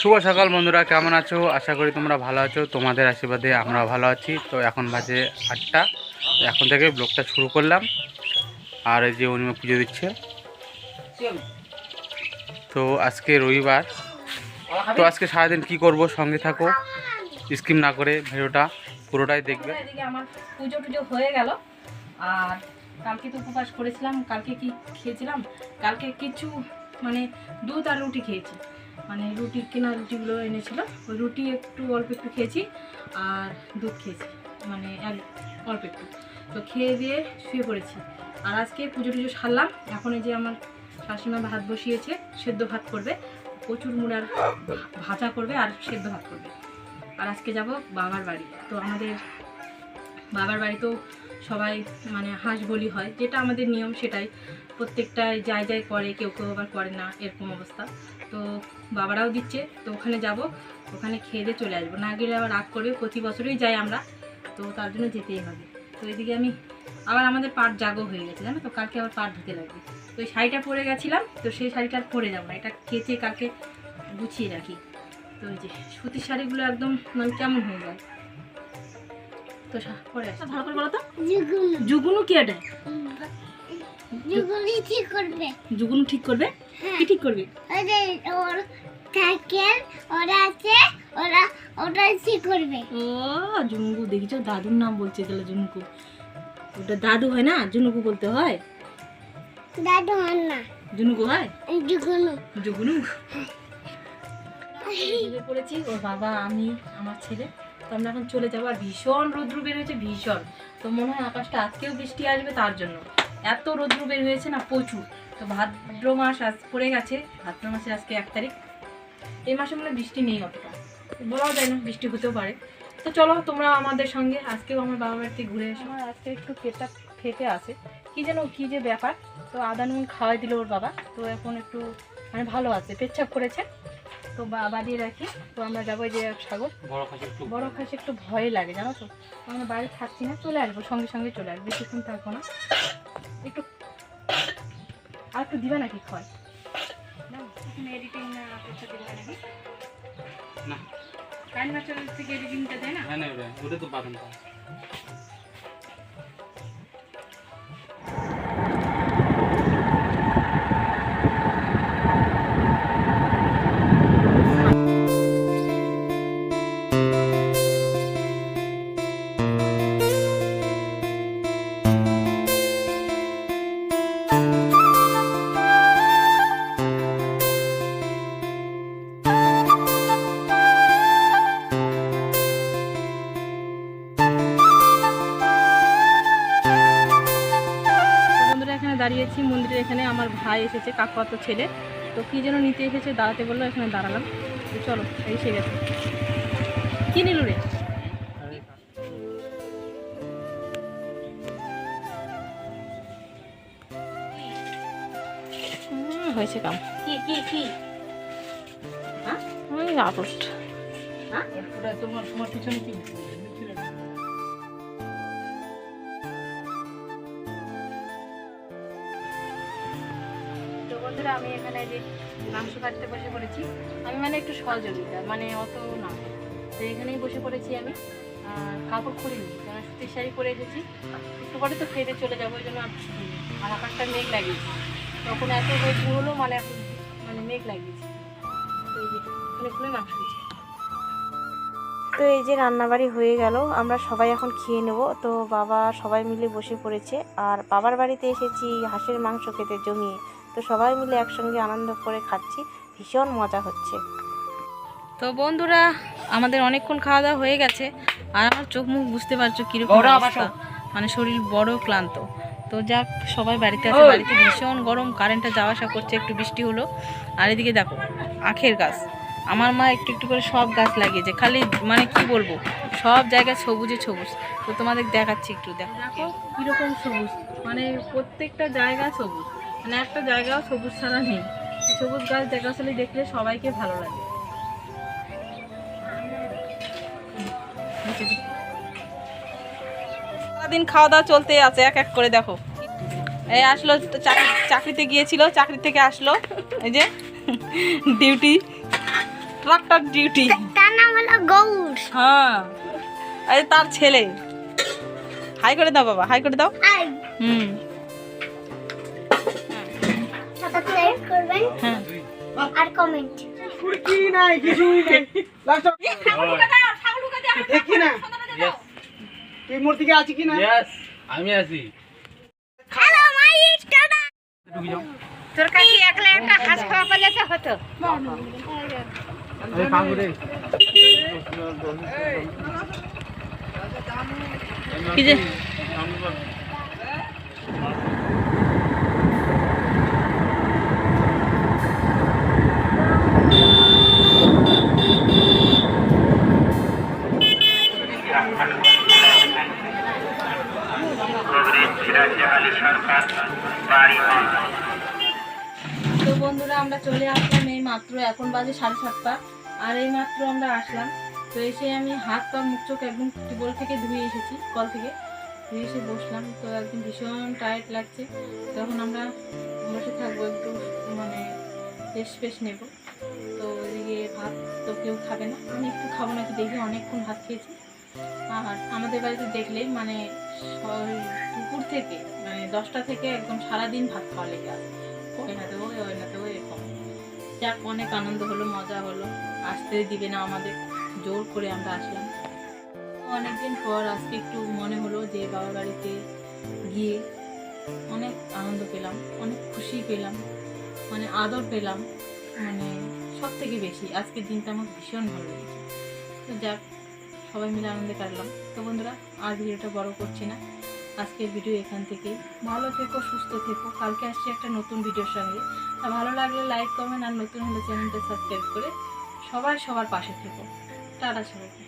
শুভ সকাল বন্ধুরা, কেমন আছো? আশা করি তোমরা ভালো আছো, তোমাদের আশীর্বাদে আমরা ভালো আছি। তো এখন বাজে আটটা এখন থেকে ব্লগটা শুরু করলাম। আর এই যে অনিমা পুজো দিচ্ছে। তো আজকে রবিবার, তো আজকে সারাদিন কি করব, সঙ্গে থাকো, স্কিম না করে ভিডিওটা পুরোটাই দেখবে। হয়ে গেল। আর কালকে তো উপবাস করেছিলাম, কালকে কি খেয়েছিলাম? কালকে কিছু মানে দুধ আর রুটি খেয়েছি। মানে রুটি, কেনা রুটিগুলো এনেছিল। ওই রুটি একটু, অল্প একটু খেয়েছি আর দুধ খেয়েছি মানে আর অল্প একটু। তো খেয়ে দিয়ে শুয়ে পড়েছি। আর আজকে পুজো টুজো সারলাম। এখন এই যে আমার শাশুড়িমা ভাত বসিয়েছে, সেদ্ধ ভাত করবে, প্রচুর মুড়ার ভাজা করবে আর সেদ্ধ ভাত করবে। আর আজকে যাব বাবার বাড়ি। তো আমাদের বাবার বাড়িতেও সবাই মানে হাঁস বলি হয়, যেটা আমাদের নিয়ম সেটাই। প্রত্যেকটা যাই যাই করে, কেউ কেউ আবার করে না, এরকম অবস্থা। তো বাবারাও দিচ্ছে তো ওখানে যাব ওখানে খেয়ে দিয়ে চলে আসব। না গেলে আবার রাগ করবে প্রতি বছরই যাই আমরা তো তার জন্য যেতেই হবে। তো এদিকে আমি আবার আমাদের পাট জাগো হয়ে গেছে জানো তো? কালকে আবার পাট ধুতে লাগবে। তো ওই শাড়িটা পরে গেছিলাম তো সেই শাড়িটা আর পরে যাব না এটা কেচে কালকে গুছিয়ে রাখি। তো ওই যে সুতির শাড়িগুলো একদম মানে কেমন হয়ে যায়? তো পরে আসি। ভালো করে বলো তো। জুগুনু কি এটা? যেগুলি ঠিক করবে? জুগুনু ঠিক করবে? কি ঠিক করবে? ওদের ওর সাইকেল ওরা আছে ওরা ওটা ঠিক করবে? ও জুনুকু দেখেছ দাদুর নাম বলছে তাহলে জুনুকু। ওটা দাদু হয় না? জুনুকু বলতে হয়? দাদু হন না। জুনুকু হয়? যেগুলো। জুগুনু বেরিয়ে পড়েছি ওর বাবা আমি আমার ছেলে। তো আমরা এখন চলে যাব। আর ভীষণ রৌদ্র বের হয়েছে ভীষণ। তো মনে হয় আকাশটা আজকেও বৃষ্টি আসবে তার জন্য। এত রৌদ্র বের হয়েছে না প্রচুর। তো ভাদ্র মাস আজ পড়ে গেছে ভাদ্র মাসে আজকে এক তারিখ। এই মাসে মনে বৃষ্টি নেই অতটা। বলাও যায় না বৃষ্টি হতেও পারে। তো চলো তোমরা আমাদের সঙ্গে আজকেও আমার বাবা বাড়িতে ঘুরে এসো। আমার আজকে একটু পেটটা ফেটে আছে। কি যেন কি যে ব্যাপার। তো আদা নুন খাওয়াই দিল ওর বাবা। তো এখন একটু মানে ভালো আছে পেচ্ছাপ করেছে। তো বা- বাদিয়ে রাখি। তো আমরা যাব এই যে সাগর। বড় খাসি একটু বড় খাসি একটু ভয় লাগে জানো তো। আমরা বাইরে থাকছি না চলে আসব সঙ্গে সঙ্গে চলে আসব। বেশিক্ষণ থাকব না। একটু আর একটু দিবে নাকি খয় এডিটিং নাকি? না। কান্না চলে থেকে এডিটিংটা দেয় না? হ্যাঁ না ওটা তো বাদাম পাওয়া দাঁড়িয়েছি মন্দিরের এখানে আমার ভাই এসেছে কাকুয়াতো ছেলে। তো কি যেন নিতে এসেছে দাঁড়াতে বলল এখানে দাঁড়ালাম। তো চলো এসে গেছে। কি নিল রে? হয়েছে কাম। কি কি কি? হ্যাঁ? ওই আপলোড তোমার তোমার পিছনে কি আমি এখানে যে মাংস কাটতে বসে পড়েছি, আমি মানে একটু সহযোগিতা মানে অত না। তো এখানেই বসে পড়েছি আমি কাপড় খুলিনি, কারণ সুতির শাড়ি পরে এসেছি। একটু পরে তো খেতে চলে যাব, ওই জন্য আর আকাশটা মেঘ লাগিয়েছি। তখন এত রোদ হলো মানে এখন মানে মেঘ লাগিয়েছি। তো এই মাংস দিচ্ছি। তো এই যে রান্নাবাড়ি হয়ে গেল, আমরা সবাই এখন খেয়ে নেব। তো বাবা সবাই মিলে বসে পড়েছে, আর বাবার বাড়িতে এসেছি হাঁসের মাংস খেতে জমিয়ে। তো সবাই মিলে একসঙ্গে আনন্দ করে খাচ্ছি। ভীষণ মজা হচ্ছে। তো বন্ধুরা আমাদের অনেকক্ষণ খাওয়া দাওয়া হয়ে গেছে। আর আমার চোখ মুখ বুঝতে পারছ কীরকম মানে শরীর বড় ক্লান্ত। তো যাক সবাই বাড়িতে আছে। বাড়িতে ভীষণ গরম কারেন্টটা যাওয়া আসা করছে একটু বৃষ্টি হলো। আর এদিকে দেখো আখের গাছ। আমার মা একটু একটু করে সব গাছ লাগিয়েছে খালি মানে কি বলব সব জায়গায় সবুজে সবুজ। তো তোমাদের দেখাচ্ছি একটু দেখো। দেখো কীরকম সবুজ। মানে প্রত্যেকটা জায়গা সবুজ। মানে একটা জায়গাও সবুজ ছাড়া নেই। সবুজ গাছ দেখা আসলে দেখলে সবাইকে ভালো লাগে। সারাদিন খাওয়া দাওয়া চলতে আছে এক এক করে দেখো। এই আসলো চাকরি চাকরিতে গিয়েছিল চাকরি থেকে আসলো। এই যে ডিউটি ট্রাক্টর ডিউটি। তার নাম হলো গৌর। হ্যাঁ। এই তার ছেলে। হাই করে দাও বাবা হাই করে দাও। হুম। সাবস্ক্রাইব করবেন হ্যাঁ। আর কমেন্ট দেখি না? এই মূর্তিকে আছে কি না? আমি আছি। হ্যালো মাই দাদা ঢুকে যাও। তোর কাছে একলা একটা হাঁস খাওয়া পেলে তো হতো। এই কাকু রে। কি যে তো বন্ধুরা আমরা চলে আসলাম এই মাত্র এখন বাজে সাড়ে সাতটা, আর এই মাত্র আমরা আসলাম। তো এসে আমি হাত পা, মুখ, চোখ একদম টিউবওয়েল থেকে ধুয়ে এসেছি, কল থেকে। ধুয়ে এসে বসলাম, তো একদম ভীষণ টায়ার্ড লাগছে। তখন আমরা বসে থাকব, একটু মানে রেস্ট ফেস নেব। তো ওইদিকে ভাত তো কেউ খাবে না। আমি একটু খাব নাকি দেখি, অনেকক্ষণ ভাত খেয়েছি। আর আমাদের বাড়িতে দেখলে মানে দুপুর থেকে মানে দশটা থেকে একদম সারাদিন ভাত খাওয়া লেগে আছে। দেবো ওই না দেবো এরকম। যাক, অনেক আনন্দ হলো, মজা হলো। আসতে দিবে না আমাদের, জোর করে আমরা আসলাম। অনেকদিন পর আজকে একটু মনে হলো যে বাবার বাড়িতে গিয়ে অনেক আনন্দ পেলাম, অনেক খুশি পেলাম মানে আদর পেলাম মানে সব থেকে বেশি। আজকের দিনটা আমার ভীষণ ভালো লেগেছে। তো যাক, সবাই মিলে আনন্দে কাটলাম। তো বন্ধুরা, আর ভিডিওটা বড় করছি না। আজকের ভিডিও এখান থেকে ভালো থেকো, সুস্থ থেকো। কালকে আসছি একটা নতুন ভিডিওর সঙ্গে। আর ভালো লাগলে লাইক কমেন্ট আর নতুন হলে চ্যানেলটা সাবস্ক্রাইব করে সবাই সবার পাশে থেকো। টাটা সবাইকে।